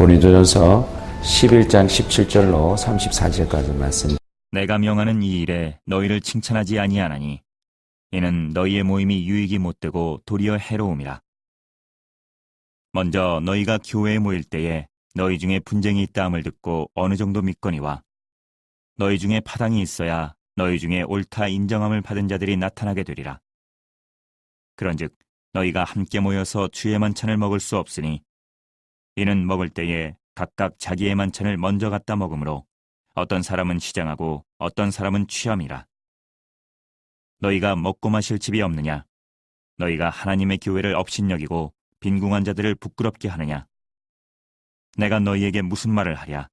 고린도전서 11장 17절로 34절까지 말씀. 내가 명하는 이 일에 너희를 칭찬하지 아니하나니 이는 너희의 모임이 유익이 못되고 도리어 해로움이라. 먼저 너희가 교회에 모일 때에 너희 중에 분쟁이 있다함을 듣고 어느 정도 믿거니와 너희 중에 파당이 있어야 너희 중에 옳다 인정함을 받은 자들이 나타나게 되리라. 그런즉 너희가 함께 모여서 주의 만찬을 먹을 수 없으니 이는 먹을 때에 각각 자기의 만찬을 먼저 갖다 먹으므로 어떤 사람은 시장하고 어떤 사람은 취함이라. 너희가 먹고 마실 집이 없느냐? 너희가 하나님의 교회를 업신여기고 빈궁한 자들을 부끄럽게 하느냐? 내가 너희에게 무슨 말을 하랴?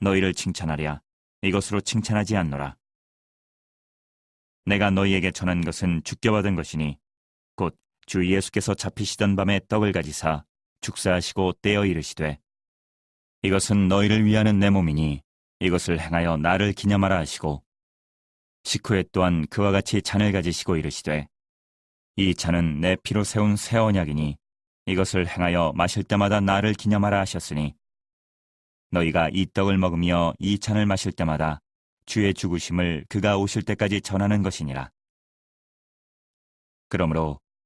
너희를 칭찬하랴? 이것으로 칭찬하지 않노라. 내가 너희에게 전한 것은 주께 받은 것이니 곧 주 예수께서 잡히시던 밤에 떡을 가지사 축사하시고 떼어 이르시되 이것은 너희를 위하는 내 몸이니 이것을 행하여 나를 기념하라 하시고 식후에 또한 그와 같이 잔을 가지시고 이르시되 이 잔은 내 피로 세운 새 언약이니 이것을 행하여 마실 때마다 나를 기념하라 하셨으니 너희가 이 떡을 먹으며 이 잔을 마실 때마다 주의 죽으심을 그가 오실 때까지 전하는 것이니라. 그러므로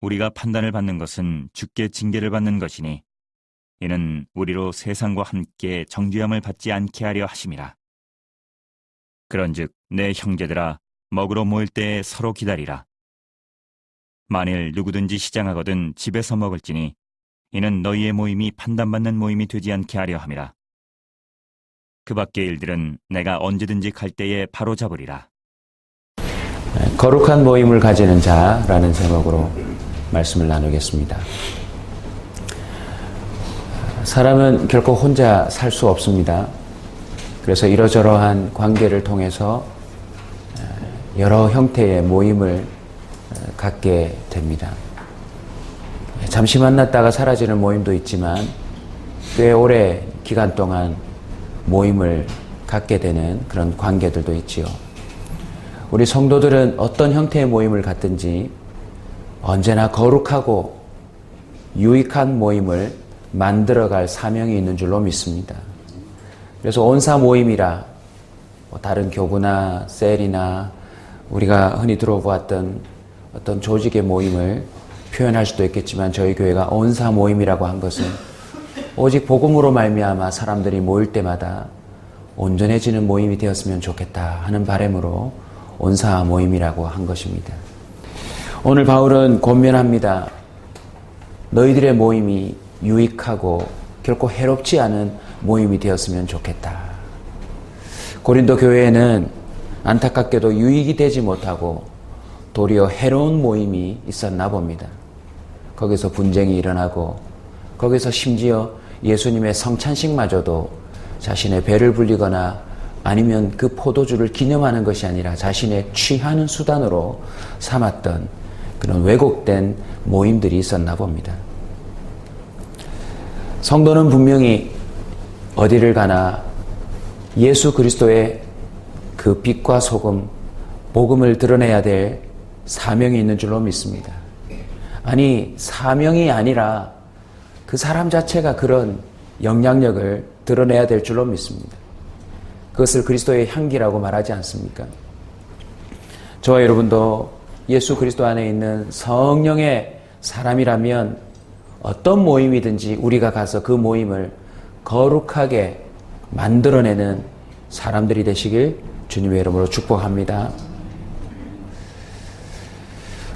우리가 판단을 받는 것은 주께 징계를 받는 것이니 이는 우리로 세상과 함께 정죄함을 받지 않게 하려 하심이라. 그런즉 내 형제들아 먹으러 모일 때에 서로 기다리라. 만일 누구든지 시장하거든 집에서 먹을지니 이는 너희의 모임이 판단받는 모임이 되지 않게 하려 함이라. 그 밖의 일들은 내가 언제든지 갈 때에 바로 잡으리라. 거룩한 모임을 가지는 자라는 제목으로 말씀을 나누겠습니다. 사람은 결코 혼자 살 수 없습니다. 그래서 이러저러한 관계를 통해서 여러 형태의 모임을 갖게 됩니다. 잠시 만났다가 사라지는 모임도 있지만 꽤 오래 기간 동안 모임을 갖게 되는 그런 관계들도 있지요. 우리 성도들은 어떤 형태의 모임을 갖든지 언제나 거룩하고 유익한 모임을 만들어갈 사명이 있는 줄로 믿습니다. 그래서 온사 모임이라 뭐 다른 교구나 셀이나 우리가 흔히 들어보았던 어떤 조직의 모임을 표현할 수도 있겠지만 저희 교회가 온사 모임이라고 한 것은 오직 복음으로 말미암아 사람들이 모일 때마다 온전해지는 모임이 되었으면 좋겠다 하는 바람으로 온사 모임이라고 한 것입니다. 오늘 바울은 권면합니다. 너희들의 모임이 유익하고 결코 해롭지 않은 모임이 되었으면 좋겠다. 고린도 교회에는 안타깝게도 유익이 되지 못하고 도리어 해로운 모임이 있었나 봅니다. 거기서 분쟁이 일어나고 거기서 심지어 예수님의 성찬식마저도 자신의 배를 불리거나 아니면 그 포도주를 기념하는 것이 아니라 자신의 취하는 수단으로 삼았던 그런 왜곡된 모임들이 있었나 봅니다. 성도는 분명히 어디를 가나 예수 그리스도의 그 빛과 소금, 복음을 드러내야 될 사명이 있는 줄로 믿습니다. 아니, 사명이 아니라 그 사람 자체가 그런 영향력을 드러내야 될 줄로 믿습니다. 그것을 그리스도의 향기라고 말하지 않습니까? 저와 여러분도 예수 그리스도 안에 있는 성령의 사람이라면 어떤 모임이든지 우리가 가서 그 모임을 거룩하게 만들어내는 사람들이 되시길 주님의 이름으로 축복합니다.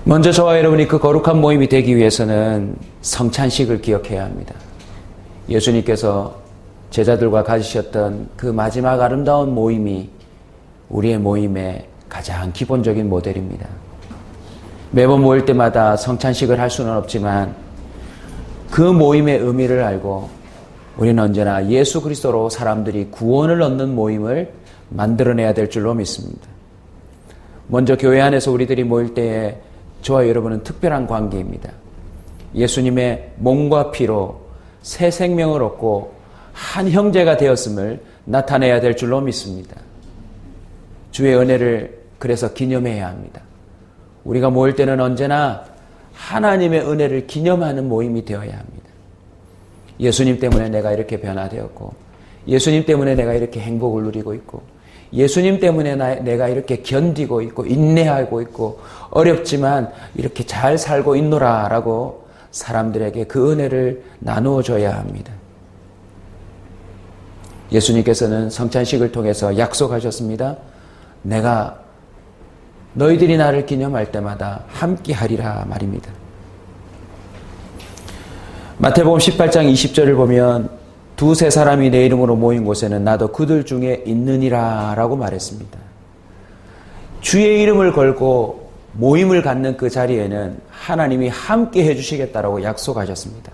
먼저 저와 여러분이 그 거룩한 모임이 되기 위해서는 성찬식을 기억해야 합니다. 예수님께서 제자들과 가지셨던 그 마지막 아름다운 모임이 우리의 모임의 가장 기본적인 모델입니다. 매번 모일 때마다 성찬식을 할 수는 없지만 그 모임의 의미를 알고 우리는 언제나 예수 그리스도로 사람들이 구원을 얻는 모임을 만들어내야 될 줄로 믿습니다. 먼저 교회 안에서 우리들이 모일 때에 저와 여러분은 특별한 관계입니다. 예수님의 몸과 피로 새 생명을 얻고 한 형제가 되었음을 나타내야 될 줄로 믿습니다. 주의 은혜를 그래서 기념해야 합니다. 우리가 모일 때는 언제나 하나님의 은혜를 기념하는 모임이 되어야 합니다. 예수님 때문에 내가 이렇게 변화되었고, 예수님 때문에 내가 이렇게 행복을 누리고 있고, 예수님 때문에 나, 내가 이렇게 견디고 있고, 인내하고 있고, 어렵지만 이렇게 잘 살고 있노라 라고 사람들에게 그 은혜를 나누어 줘야 합니다. 예수님께서는 성찬식을 통해서 약속하셨습니다. 내가 너희들이 나를 기념할 때마다 함께 하리라 말입니다. 마태복음 18장 20절을 보면 두세 사람이 내 이름으로 모인 곳에는 나도 그들 중에 있느니라 라고 말했습니다. 주의 이름을 걸고 모임을 갖는 그 자리에는 하나님이 함께 해주시겠다라고 약속하셨습니다.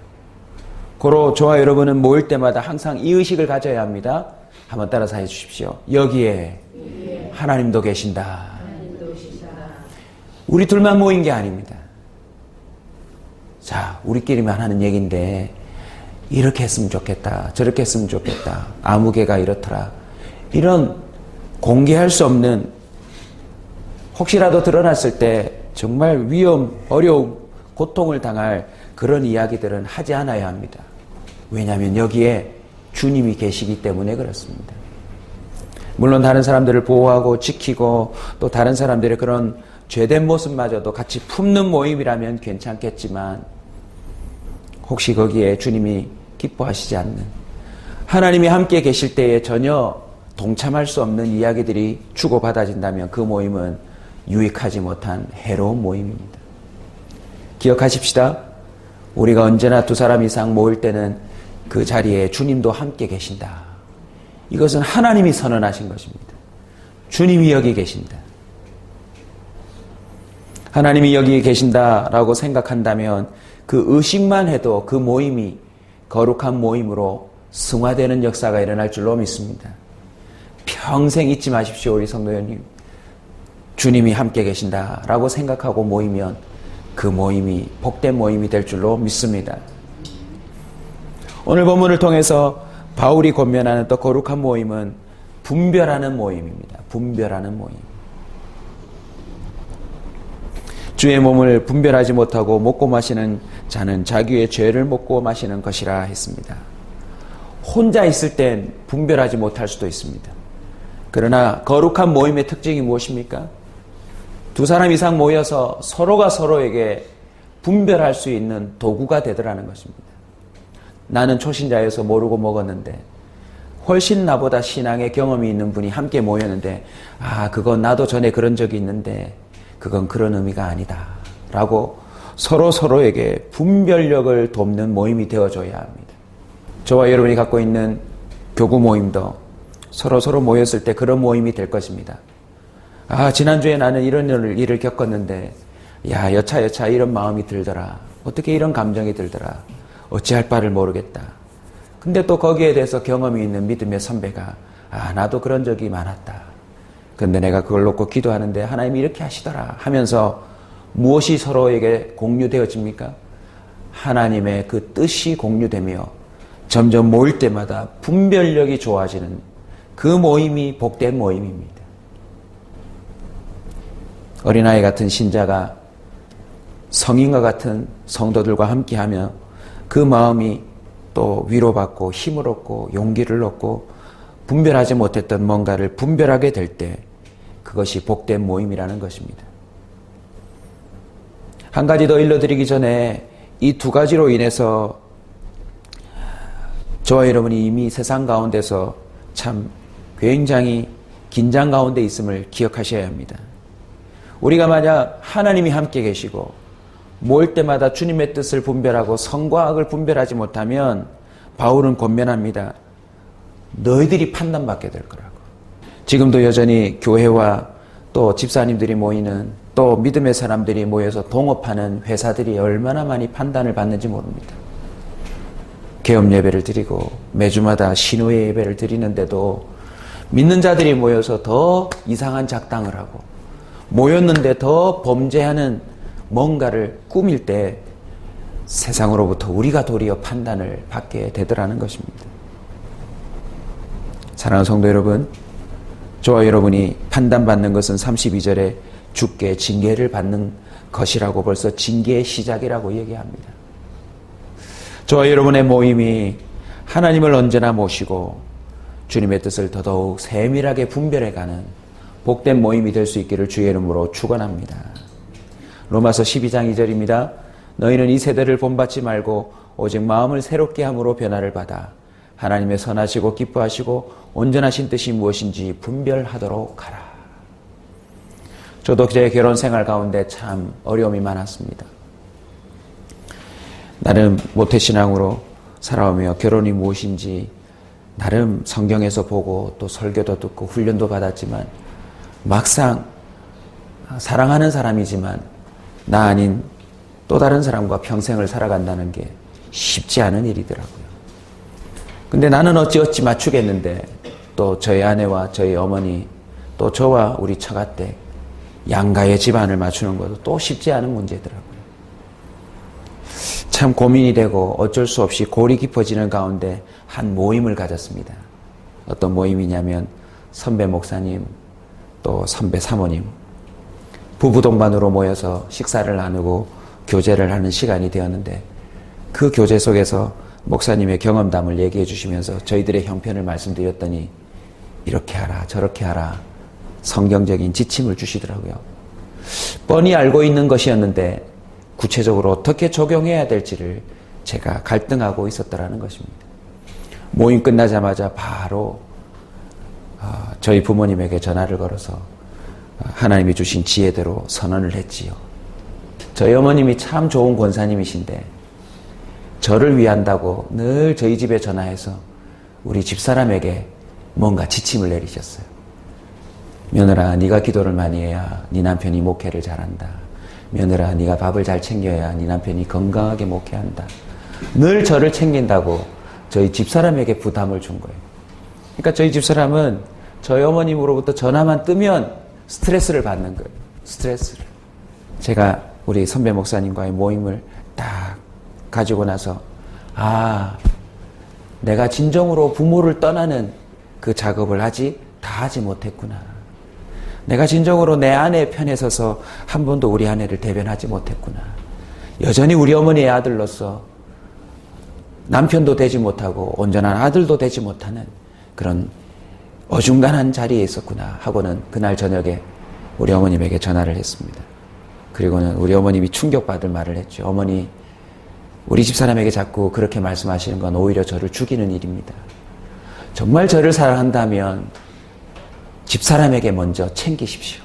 고로 저와 여러분은 모일 때마다 항상 이 의식을 가져야 합니다. 한번 따라서 해 주십시오. 여기에 하나님도 계신다. 우리 둘만 모인 게 아닙니다. 자, 우리끼리만 하는 얘기인데, 이렇게 했으면 좋겠다. 저렇게 했으면 좋겠다. 아무개가 이렇더라. 이런 공개할 수 없는, 혹시라도 드러났을 때 정말 위험, 어려움, 고통을 당할 그런 이야기들은 하지 않아야 합니다. 왜냐하면 여기에 주님이 계시기 때문에 그렇습니다. 물론 다른 사람들을 보호하고 지키고 또 다른 사람들의 그런 죄된 모습마저도 같이 품는 모임이라면 괜찮겠지만 혹시 거기에 주님이 기뻐하시지 않는 하나님이 함께 계실 때에 전혀 동참할 수 없는 이야기들이 주고받아진다면 그 모임은 유익하지 못한 해로운 모임입니다. 기억하십시다. 우리가 언제나 두 사람 이상 모일 때는 그 자리에 주님도 함께 계신다. 이것은 하나님이 선언하신 것입니다. 주님이 여기 계신다. 하나님이 여기 계신다라고 생각한다면 그 의식만 해도 그 모임이 거룩한 모임으로 승화되는 역사가 일어날 줄로 믿습니다. 평생 잊지 마십시오, 우리 성도님. 주님이 함께 계신다라고 생각하고 모이면 그 모임이 복된 모임이 될 줄로 믿습니다. 오늘 본문을 통해서 바울이 권면하는 또 거룩한 모임은 분별하는 모임입니다. 분별하는 모임. 주의 몸을 분별하지 못하고 먹고 마시는 자는 자기의 죄를 먹고 마시는 것이라 했습니다. 혼자 있을 땐 분별하지 못할 수도 있습니다. 그러나 거룩한 모임의 특징이 무엇입니까? 두 사람 이상 모여서 서로가 서로에게 분별할 수 있는 도구가 되더라는 것입니다. 나는 초신자여서 모르고 먹었는데 훨씬 나보다 신앙의 경험이 있는 분이 함께 모였는데 아 그건 나도 전에 그런 적이 있는데 그건 그런 의미가 아니다 라고 서로 서로에게 분별력을 돕는 모임이 되어줘야 합니다. 저와 여러분이 갖고 있는 교구 모임도 서로 서로 모였을 때 그런 모임이 될 것입니다. 아 지난주에 나는 이런 일을, 겪었는데 야 여차 여차 이런 마음이 들더라 어떻게 이런 감정이 들더라 어찌할 바를 모르겠다. 근데 또 거기에 대해서 경험이 있는 믿음의 선배가 아 나도 그런 적이 많았다. 근데 내가 그걸 놓고 기도하는데 하나님이 이렇게 하시더라 하면서 무엇이 서로에게 공유되어집니까? 하나님의 그 뜻이 공유되며 점점 모일 때마다 분별력이 좋아지는 그 모임이 복된 모임입니다. 어린아이 같은 신자가 성인과 같은 성도들과 함께하며 그 마음이 또 위로받고 힘을 얻고 용기를 얻고 분별하지 못했던 뭔가를 분별하게 될 때 그것이 복된 모임이라는 것입니다. 한 가지 더 일러드리기 전에 이 두 가지로 인해서 저와 여러분이 이미 세상 가운데서 참 굉장히 긴장 가운데 있음을 기억하셔야 합니다. 우리가 만약 하나님이 함께 계시고 모일 때마다 주님의 뜻을 분별하고 성과 악을 분별하지 못하면 바울은 권면합니다. 너희들이 판단받게 될 거라고. 지금도 여전히 교회와 또 집사님들이 모이는 또 믿음의 사람들이 모여서 동업하는 회사들이 얼마나 많이 판단을 받는지 모릅니다. 개업 예배를 드리고 매주마다 신우의 예배를 드리는데도 믿는 자들이 모여서 더 이상한 작당을 하고 모였는데 더 범죄하는 뭔가를 꾸밀 때 세상으로부터 우리가 도리어 판단을 받게 되더라는 것입니다. 사랑하는 성도 여러분, 저와 여러분이 판단받는 것은 32절에 주께 징계를 받는 것이라고 벌써 징계의 시작이라고 얘기합니다. 저와 여러분의 모임이 하나님을 언제나 모시고 주님의 뜻을 더더욱 세밀하게 분별해가는 복된 모임이 될 수 있기를 주의 이름으로 축원합니다. 로마서 12장 2절입니다. 너희는 이 세대를 본받지 말고 오직 마음을 새롭게 함으로 변화를 받아 하나님의 선하시고 기뻐하시고 온전하신 뜻이 무엇인지 분별하도록 하라. 저도 제 결혼 생활 가운데 참 어려움이 많았습니다. 나름 모태신앙으로 살아오며 결혼이 무엇인지 나름 성경에서 보고 또 설교도 듣고 훈련도 받았지만 막상 사랑하는 사람이지만 나 아닌 또 다른 사람과 평생을 살아간다는 게 쉽지 않은 일이더라고요. 근데 나는 어찌어찌 맞추겠는데 또 저희 아내와 저희 어머니 또 저와 우리 처가댁 양가의 집안을 맞추는 것도 또 쉽지 않은 문제더라고요. 참 고민이 되고 어쩔 수 없이 골이 깊어지는 가운데 한 모임을 가졌습니다. 어떤 모임이냐면 선배 목사님 또 선배 사모님 부부 동반으로 모여서 식사를 나누고 교제를 하는 시간이 되었는데 그 교제 속에서 목사님의 경험담을 얘기해 주시면서 저희들의 형편을 말씀드렸더니 이렇게 하라 저렇게 하라 성경적인 지침을 주시더라고요. 뻔히 알고 있는 것이었는데 구체적으로 어떻게 적용해야 될지를 제가 갈등하고 있었더라는 것입니다. 모임 끝나자마자 바로 어, 저희 부모님에게 전화를 걸어서 하나님이 주신 지혜대로 선언을 했지요. 저희 어머님이 참 좋은 권사님이신데 저를 위한다고 늘 저희 집에 전화해서 우리 집사람에게 뭔가 지침을 내리셨어요. 며느라 네가 기도를 많이 해야 네 남편이 목회를 잘한다. 며느라 네가 밥을 잘 챙겨야 네 남편이 건강하게 목회한다. 늘 저를 챙긴다고 저희 집사람에게 부담을 준 거예요. 그러니까 저희 집사람은 저희 어머님으로부터 전화만 뜨면 스트레스를 받는 거예요. 스트레스를. 제가 우리 선배 목사님과의 모임을 딱 가지고 나서 아 내가 진정으로 부모를 떠나는 그 작업을 하지 다 하지 못했구나. 내가 진정으로 내 아내 편에 서서 한 번도 우리 아내를 대변하지 못했구나. 여전히 우리 어머니의 아들로서 남편도 되지 못하고 온전한 아들도 되지 못하는 그런 어중간한 자리에 있었구나 하고는 그날 저녁에 우리 어머님에게 전화를 했습니다. 그리고는 우리 어머님이 충격받을 말을 했죠. 어머니, 우리 집사람에게 자꾸 그렇게 말씀하시는 건 오히려 저를 죽이는 일입니다. 정말 저를 사랑한다면 집사람에게 먼저 챙기십시오.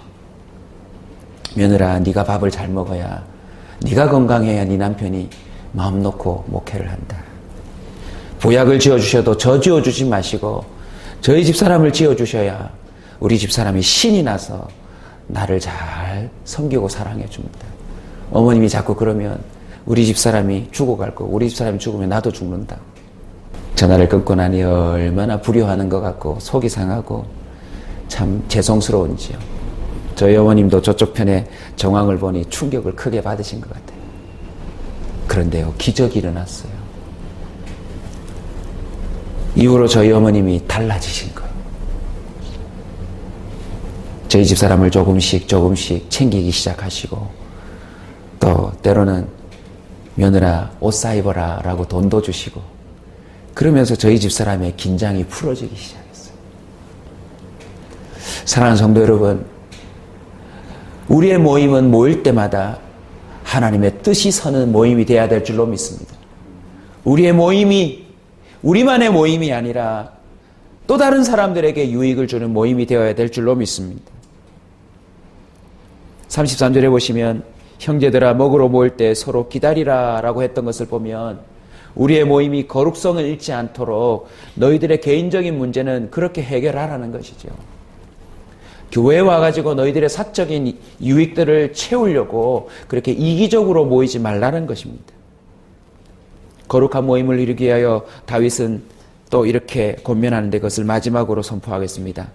며느라, 네가 밥을 잘 먹어야, 네가 건강해야 네 남편이 마음 놓고 목회를 한다. 보약을 지어주셔도 저 지어주지 마시고 저희 집사람을 지어주셔야 우리 집사람이 신이 나서 나를 잘 섬기고 사랑해 줍니다. 어머님이 자꾸 그러면 우리 집사람이 죽어갈 거고 우리 집사람이 죽으면 나도 죽는다. 전화를 끊고 나니 얼마나 불효하는 것 같고 속이 상하고 참 죄송스러운지요. 저희 어머님도 저쪽 편에 정황을 보니 충격을 크게 받으신 것 같아요. 그런데요, 기적이 일어났어요. 이후로 저희 어머님이 달라지신 거예요. 저희 집 사람을 조금씩 조금씩 챙기기 시작하시고 또 때로는 며느라 옷 사입어라 라고 돈도 주시고 그러면서 저희 집 사람의 긴장이 풀어지기 시작했어요. 사랑하는 성도 여러분, 우리의 모임은 모일 때마다 하나님의 뜻이 서는 모임이 되어야 될 줄로 믿습니다. 우리의 모임이 우리만의 모임이 아니라 또 다른 사람들에게 유익을 주는 모임이 되어야 될 줄로 믿습니다. 33절에 보시면 형제들아 먹으러 모일 때 서로 기다리라 라고 했던 것을 보면 우리의 모임이 거룩성을 잃지 않도록 너희들의 개인적인 문제는 그렇게 해결하라는 것이죠. 교회에 와가지고 너희들의 사적인 유익들을 채우려고 그렇게 이기적으로 모이지 말라는 것입니다. 거룩한 모임을 이루기 위하여 다윗은 또 이렇게 권면하는데 그것을 마지막으로 선포하겠습니다.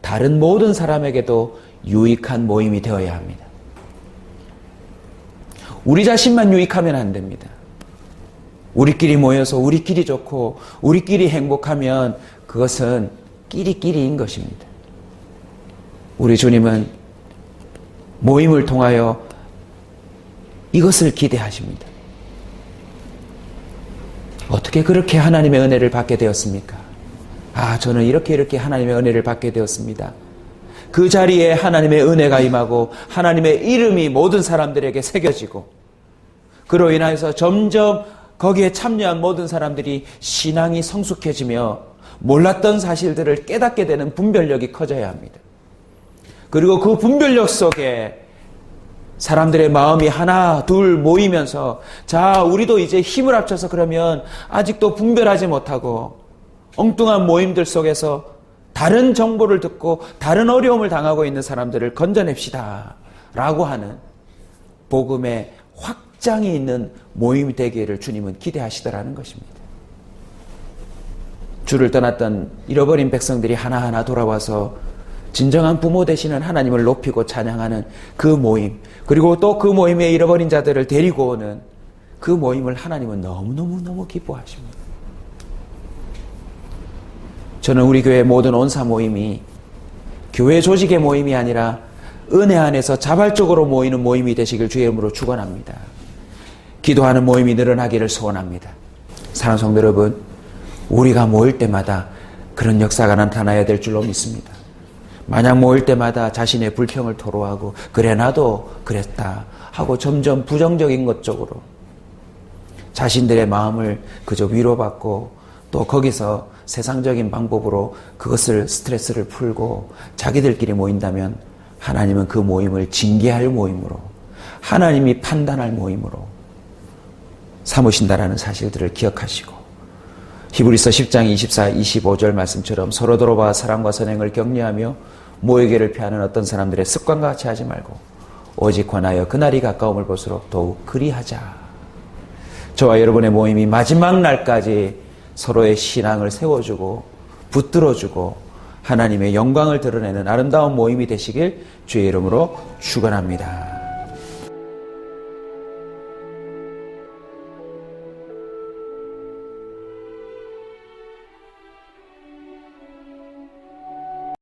다른 모든 사람에게도 유익한 모임이 되어야 합니다. 우리 자신만 유익하면 안 됩니다. 우리끼리 모여서 우리끼리 좋고 우리끼리 행복하면 그것은 끼리끼리인 것입니다. 우리 주님은 모임을 통하여 이것을 기대하십니다. 어떻게 그렇게 하나님의 은혜를 받게 되었습니까? 아, 저는 이렇게 이렇게 하나님의 은혜를 받게 되었습니다. 그 자리에 하나님의 은혜가 임하고 하나님의 이름이 모든 사람들에게 새겨지고 그로 인하여서 점점 거기에 참여한 모든 사람들이 신앙이 성숙해지며 몰랐던 사실들을 깨닫게 되는 분별력이 커져야 합니다. 그리고 그 분별력 속에 사람들의 마음이 하나, 둘 모이면서, 자, 우리도 이제 힘을 합쳐서 그러면 아직도 분별하지 못하고 엉뚱한 모임들 속에서 다른 정보를 듣고 다른 어려움을 당하고 있는 사람들을 건져냅시다. 라고 하는 복음의 확장이 있는 모임이 되기를 주님은 기대하시더라는 것입니다. 주를 떠났던 잃어버린 백성들이 하나하나 돌아와서 진정한 부모 되시는 하나님을 높이고 찬양하는 그 모임, 그리고 또 그 모임에 잃어버린 자들을 데리고 오는 그 모임을 하나님은 너무너무너무 기뻐하십니다. 저는 우리 교회 모든 온사 모임이 교회 조직의 모임이 아니라 은혜 안에서 자발적으로 모이는 모임이 되시길 주의 이름으로 축원합니다. 기도하는 모임이 늘어나기를 소원합니다. 사랑하는 성도 여러분, 우리가 모일 때마다 그런 역사가 나타나야 될 줄로 믿습니다. 만약 모일 때마다 자신의 불평을 토로하고 그래 나도 그랬다 하고 점점 부정적인 것 쪽으로 자신들의 마음을 그저 위로받고 또 거기서 세상적인 방법으로 그것을 스트레스를 풀고 자기들끼리 모인다면 하나님은 그 모임을 징계할 모임으로 하나님이 판단할 모임으로 삼으신다라는 사실들을 기억하시고 히브리서 10장 24, 25절 말씀처럼 서로 돌아봐 사랑과 선행을 격려하며 모욕계를 피하는 어떤 사람들의 습관과 같이 하지 말고 오직 권하여 그날이 가까움을 볼수록 더욱 그리하자. 저와 여러분의 모임이 마지막 날까지 서로의 신앙을 세워주고 붙들어주고 하나님의 영광을 드러내는 아름다운 모임이 되시길 주의 이름으로 축원합니다.